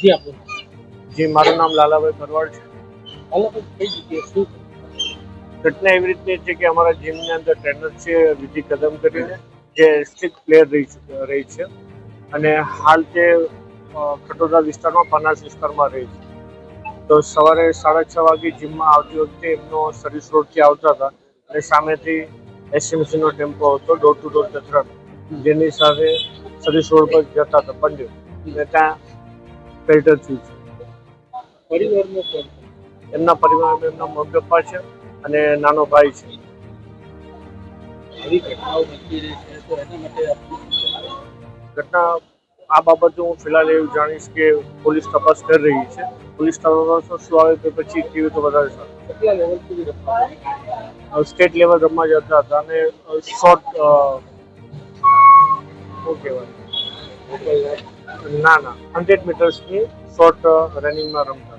જી આપણું જી મારું નામ લાલાભાઈ ભરવાડ છે. જ કઈ જગ્યાએ શું ઘટના એવી રીતની છે કે અમારા જીમની અંદર ટ્રેનર છે વિધિ કદમ કરીને જે સ્ટ્રીક પ્લેયર રહી છે- રહી છે. અને હાલ તે ખટોદા વિસ્તારમાં પનાસ વિસ્તારમાં રહી છે. તો સવારે સાડા છ વાગે જીમમાં આવતી વખતે એમનો સર્વિસ રોડથી આવતા હતા. અને સામેથી એસએમસીનો ટેમ્પો હતો ડોર ટુ ડોર કચરાનો જેની સાથે સર્વિસ રોડ પર જતા હતા પંડ્યો અને ત્યાં પેલ્ટર છું? એમના પરિવારમાં એમના મમ્મી પપ્પા છે અને નાનો ભાઈ છે. ઘટના આ બાબતે હું ફિલહાલ એવું જાણીશ કે પોલીસ તપાસ કરી રહી છે. પોલીસ તપાસ શું આવે તો પછી કેવી તો વધારે સારું. સ્ટેટ લેવલ રમવા જતા હતા અને શોર્ટ શું કહેવાય? ના ના હંડ્રેડ મીટર્સની શોર્ટ રનિંગમાં રમતા